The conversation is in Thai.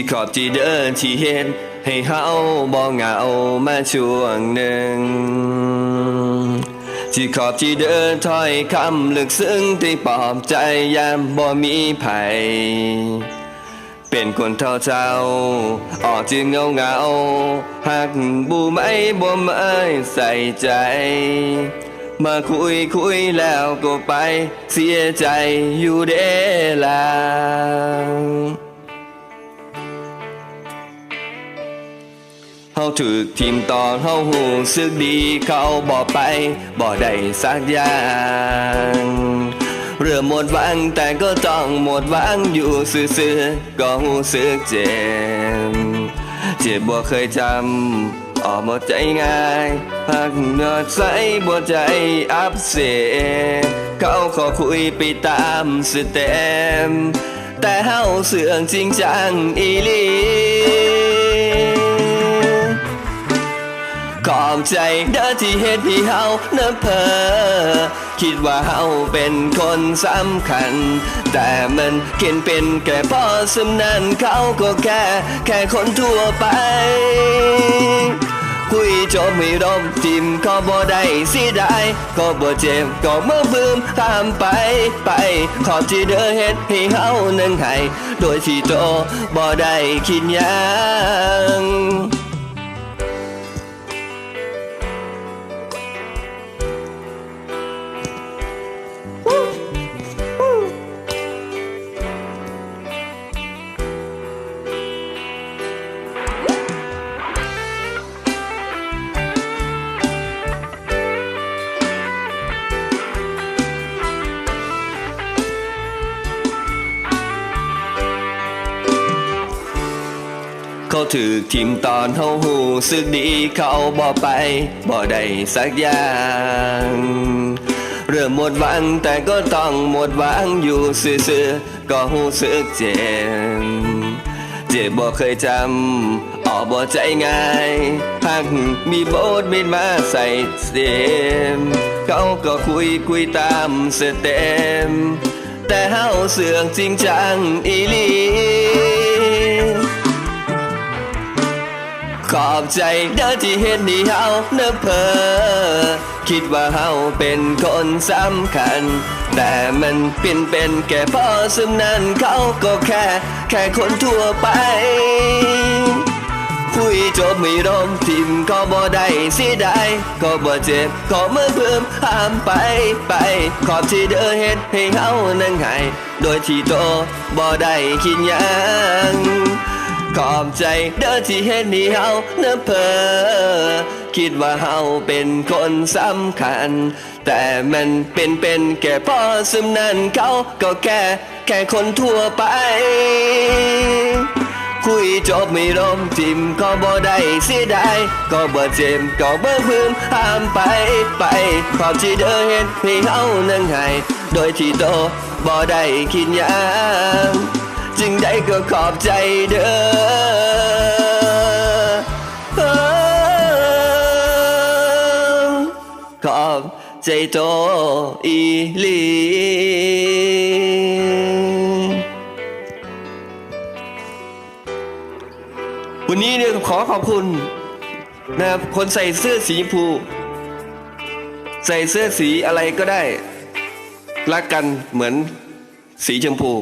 ที่ขอบที่เดินที่เห็น ให้เฮาบ่เหงามาช่วงหนึ่ง ที่ขอบที่เดินถ้อยคำลึกซึ้งที่ปลอบใจยามบ่มีภัยเป็นคนเท่าเจ้าออกจึงเงาเงาหักบูไม่บ่ไม่ใส่ใจ มาคุยคุยแล้วก็ไป เสียใจอยู่เด้ล่ะ เฮาถูกทีมตอนเฮาหูสึกดีเขาบอกไปบอกได้สักอย่างเรื่องหมดหวังแต่ก็ต้องหมดหวังอยู่ซื่อๆก็หูสึกเจ็บเจ็บบ่เคยจำออกหมดใจง่ายหักเนื้อใสบ่ใจอับเสียเขาขอคุยไปตามสเต็มแต่เฮาเสื่องจริงจังอีลี อบใจเด้อที่เฮ็ดให้เฮาเนเพอ คิดว่าเฮาเป็นคนสำคัญ แต่มันเขียนเป็นแค่พอสำนันเขาก็แค่ แค่คนทั่วไป คุยจบไม่รบทิมก็บ่ได้สิได้ก็บ่เจ็บก็เมื่อบืมตามไปไป ขอบที่เด้อเฮ็ดให้เฮานั้นให้โดยที่โตบ่ได้คิดหยัง เขาถือทิมตอนเฮาหูสึกดีเขาบอกไปบอกได้สักอย่างเริ่มหมดหวังแต่ก็ต้องหมดหวังอยู่ซื่อๆก็หูสึกเจ็บเจ็บบ่เคยจำออกบ่ใจง่ายหักมีโบทบินมาใส่เสียมเขาก็คุยคุยตามสเต็มแต่เฮาเสื่องจริงจังอีลี ขอบใจเด้อที่เห็นนี่เฮาเนอะเพอคิดว่าเฮาเป็นคนสำคัญ แต่มันเปลี่ยนเป็นแค่พอสำนันเขาก็แค่ แค่คนทั่วไปคุยจบไม่รมทิมก็บ่ได้เสียดายก็บ่เจ็บก็เมื่อเพิ่มห้ามไปไป ขอบที่เด้อเฮ็ดให้เฮานั่งให้โดยที่โตบ่ได้คิดยัง ขอบใจเด้อที่เห็นนี่เฮาเนอะเพอคิดว่าเฮาเป็นคนสำคัญ แต่มันเป็นเป็นแค่พอสำนันเขาก็แค่แค่คนทั่วไป คุยจบไม่รมทิมก็บ่ได้เสียดายก็บ่เจ็บก็บ่พึมห้ามไปไป ขอบที่เด้อเห็นให้เฮานั่งให้โดยที่โตบ่ได้คิดยัง จึงได้ก็ขอบใจเด้อขอบใจโตอีลีวันนี้เนี่ยขอขอบคุณนะครับคนใส่เสื้อสีชมพูใส่เสื้อสีอะไรก็ได้ รักกันเหมือนสีชมพู